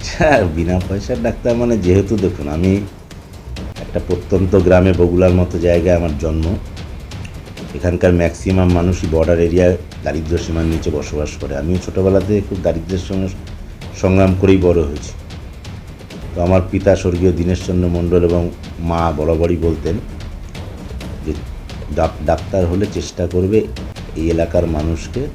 এটা বিনা পয়সার ডাক্তার মানে যেহেতু দেখুন, আমি একটা প্রত্যন্ত গ্রামে বগুলার মতো জায়গায় আমার জন্ম। এখানকার ম্যাক্সিমাম মানুষই বর্ডার এরিয়ায় দারিদ্র সীমার নিচে বসবাস করে। আমিও ছোটোবেলা থেকে খুব দারিদ্র্যের সঙ্গে সংগ্রাম করেই বড় হয়েছি। তো আমার পিতা স্বর্গীয় দীনেশচন্দ্র মণ্ডল এবং মা বরাবরই বলতেন যে, ডাক- ডাক্তার হলে চেষ্টা করবে এই এলাকার মানুষকে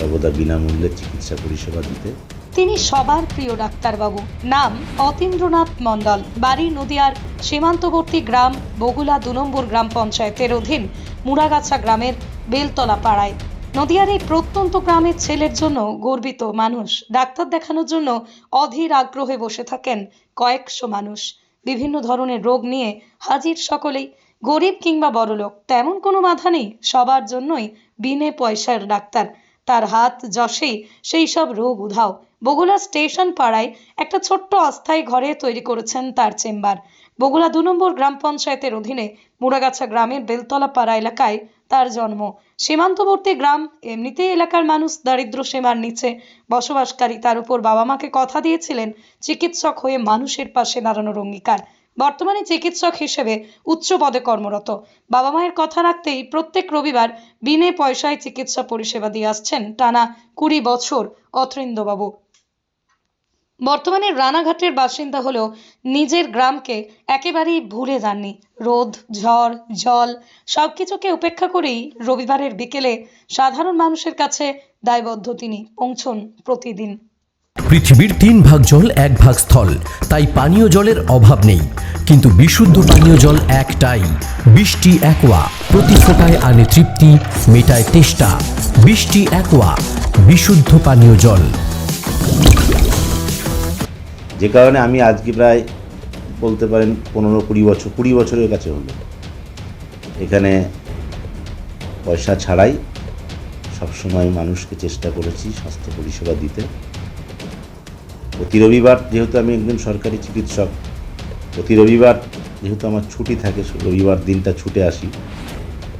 সর্বদা বিনামূল্যে চিকিৎসা পরিষেবা দিতে। তিনি সবার প্রিয় ডাক্তারবাবু। নাম অতীন্দ্রনাথ মণ্ডল। বাড়ি নদিয়ার সীমান্তবর্তী গ্রাম বগুলা দু নম্বর গ্রাম পঞ্চায়েতের অধীন মুড়াগাছা গ্রামের বেলতলা পাড়ায়। নদিয়ার এই প্রত্যন্ত গ্রামের ছেলের জন্য গর্বিত মানুষ। ডাক্তার দেখানোর জন্য অধীর আগ্রহে বসে থাকেন কয়েকশো মানুষ। বিভিন্ন ধরনের রোগ নিয়ে হাজির সকলেই গরিব কিংবা বড়লোক। তেমন কোনো বাধা নেই, সবার জন্যই বিনে পয়সার ডাক্তার। তার হাত যশেই সেই সব রোগ উধাও। বগুড়া স্টেশন পাড়ায় একটা ছোট্ট অস্থায়ী ঘরে তৈরি করেছেন তার চেম্বার। বগুলা দু নম্বর গ্রাম পঞ্চায়েতের অধীনে মুড়াগাছা গ্রামের বেলতলা পাড়া এলাকায় তার জন্ম। সীমান্তবর্তী গ্রাম, এমনিতেই এলাকার মানুষ দারিদ্র সীমার নিচে বসবাসকারী, তার উপর বাবা মাকে কথা দিয়েছিলেন চিকিৎসক হয়ে মানুষের পাশে দাঁড়ানোর অঙ্গীকার। বর্তমানে চিকিৎসক হিসেবে উচ্চ পদে কর্মরত। বাবা মায়ের কথা রাখতেই প্রত্যেক রবিবার বিনে পয়সায় চিকিৎসা পরিষেবা দিয়ে আসছেন টানা কুড়ি বছর অথৃন্দবাবু বর্তমানে রানাঘাটের বাসিন্দা হলেও নিজের গ্রামকে একেবারেই ভুলে যাননি। রোদ, ঝড়, জল সবকিছুকে উপেক্ষা করেই রবিবারের বিকেলে সাধারণ মানুষের কাছে দায়বদ্ধ তিনি পৌঁছন প্রতিদিন। পৃথিবীর তিন ভাগ জল এক ভাগ স্থল, তাই পানীয় জলের অভাব নেই। কিন্তু বিশুদ্ধ পানীয় জল একটাই, বৃষ্টি একোয়া। প্রতি ফোটায় আনে তৃপ্তি, মেটায় তেষ্টা। বৃষ্টি একোয়া, বিশুদ্ধ পানীয় জল। যে কারণে আমি আজকে প্রায় বলতে পারেন পনেরো কুড়ি বছর, কুড়ি বছরের কাছে হলো। এখানে পয়সা ছাড়াই সবসময় মানুষকে চেষ্টা করেছি স্বাস্থ্য পরিষেবা দিতে। প্রতি রবিবার যেহেতু আমি একজন সরকারি চিকিৎসক, প্রতি রবিবার যেহেতু আমার ছুটি থাকে রবিবার দিনটা ছুটে আসি,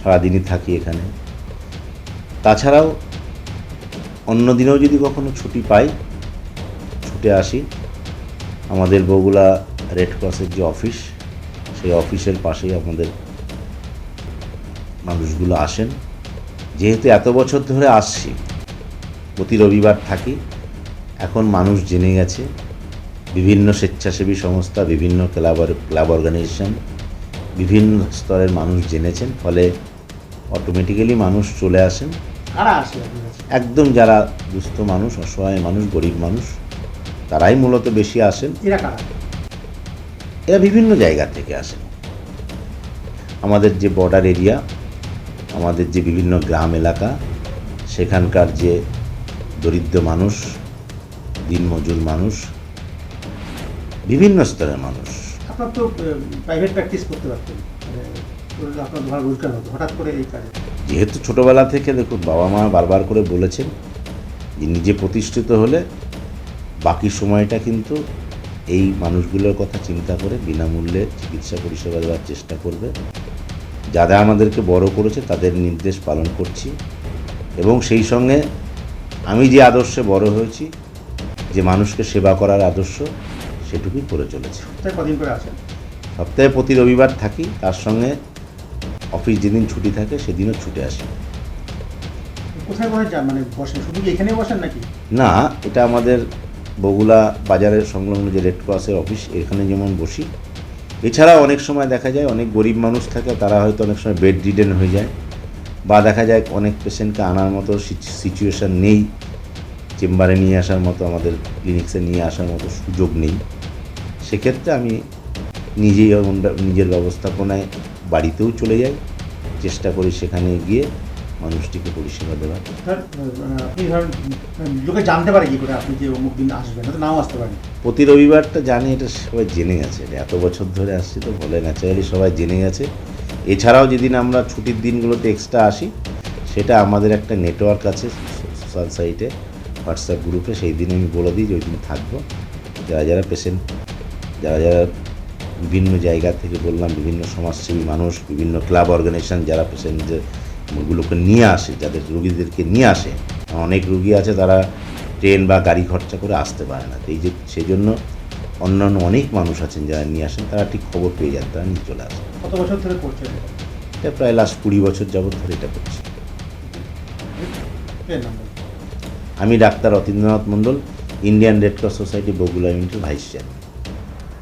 সারাদিনই থাকি এখানে। তাছাড়াও অন্য দিনেও যদি কখনো ছুটি পাই, ছুটে আসি আমাদের বগুলা রেড ক্রসের যে অফিস সেই অফিসের পাশেই আমাদের মানুষগুলো আসেন। যেহেতু এত বছর ধরে আসছি প্রতি রবিবার থাকি এখন মানুষ জেনে গেছে বিভিন্ন স্বেচ্ছাসেবী সংস্থা বিভিন্ন ক্লাব ক্লাব অর্গানাইজেশন বিভিন্ন স্তরের মানুষ জেনেছেন ফলে অটোমেটিক্যালি মানুষ চলে আসেন। একদম যারা দুস্থ মানুষ অসহায় মানুষ গরিব মানুষ তারাই মূলত বেশি আসেন। এরা বিভিন্ন জায়গা থেকে আসেন। আমাদের যে বর্ডার এরিয়া আমাদের যে বিভিন্ন গ্রাম এলাকা সেখানকার যে দরিদ্র মানুষ দিনমজুর মানুষ বিভিন্ন স্তরের মানুষ। আপনার তো প্রাইভেট প্র্যাকটিস করতে পারতেন। মানে আপনার ভালো রোজগার হতো হঠাৎ করে এই কাজে। যেহেতু ছোটবেলা থেকে দেখুন বাবা মা বারবার করে বলেছেন যে নিজে প্রতিষ্ঠিত হলে বাকি সময়টা কিন্তু এই মানুষগুলোর কথা চিন্তা করে বিনামূল্যে চিকিৎসা পরিষেবা দেওয়ার চেষ্টা করবে। যারা আমাদেরকে বড় করেছে তাদের নির্দেশ পালন করছি। এবং সেই সঙ্গে আমি যে আদর্শে বড় হয়েছি যে মানুষকে সেবা করার আদর্শ সেটুকুই করে চলেছি। সপ্তাহে প্রতি রবিবার থাকি তার সঙ্গে অফিস যেদিন ছুটি থাকে সেদিনও ছুটে আসি। কোথায় মানে বসেন? শুধু কি এখানেই বসেন নাকি? না এটা আমাদের বগুলা বাজারের সংলগ্ন যে রেড ক্রসের অফিস এখানে যেমন বসি। এছাড়াও অনেক সময় দেখা যায় অনেক গরিব মানুষ থাকে, তারা হয়তো অনেক সময় বেড রিডেন হয়ে যায় বা দেখা যায় অনেক পেশেন্টকে আনার মতো সিচুয়েশান নেই, চেম্বারে নিয়ে আসার মতো, আমাদের ক্লিনিক্সে নিয়ে আসার মতো সুযোগ নেই। সেক্ষেত্রে আমি নিজেই নিজের ব্যবস্থাপনায় বাড়িতেও চলে যাই, চেষ্টা করি সেখানে গিয়ে মানুষটিকে পরিষেবা আহ, আপনি লোকে জানতে পারে কি করে আপনি যে অমুক দিন আসবেন হয়তো নাও আসতে পারেন প্রতি রবিবারটা জানি এটা সবাই জেনে গেছে এত বছর ধরে আসছি তো বলে ন্যাচারালি সবাই জেনে গেছে এছাড়াও যেদিন আমরা ছুটির দিনগুলোতে এক্সট্রা আসি সেটা আমাদের একটা নেটওয়ার্ক আছে সোশ্যাল সাইটে হোয়াটসঅ্যাপ গ্রুপে সেই দিন আমি বলে দিই যে ওই দিন থাকব। যারা যারা পেশেন্ট যারা যারা বিভিন্ন জায়গা থেকে বললাম বিভিন্ন সমাজসেবী মানুষ বিভিন্ন ক্লাব অর্গানাইজেশন যারা পেশেন্টদের গুলোকে নিয়ে আসে যাদের রুগীদেরকে নিয়ে আসে। অনেক রুগী আছে তারা ট্রেন বা গাড়ি খরচা করে আসতে পারে না। এই যে সেই জন্য অন্যান্য অনেক মানুষ আছেন যারা নিয়ে আসেন তারা ঠিক খবর পেয়ে যান তারা নিয়ে চলে আসেন। কত বছর ধরে করছেন? এটা? প্রায় লাস্ট কুড়ি বছর যাবত ধরে এটা করছি। আমি doctor Atindranath Mondal Indian red cross society Bagula ইউনিটের ভাইস চেয়ারম্যান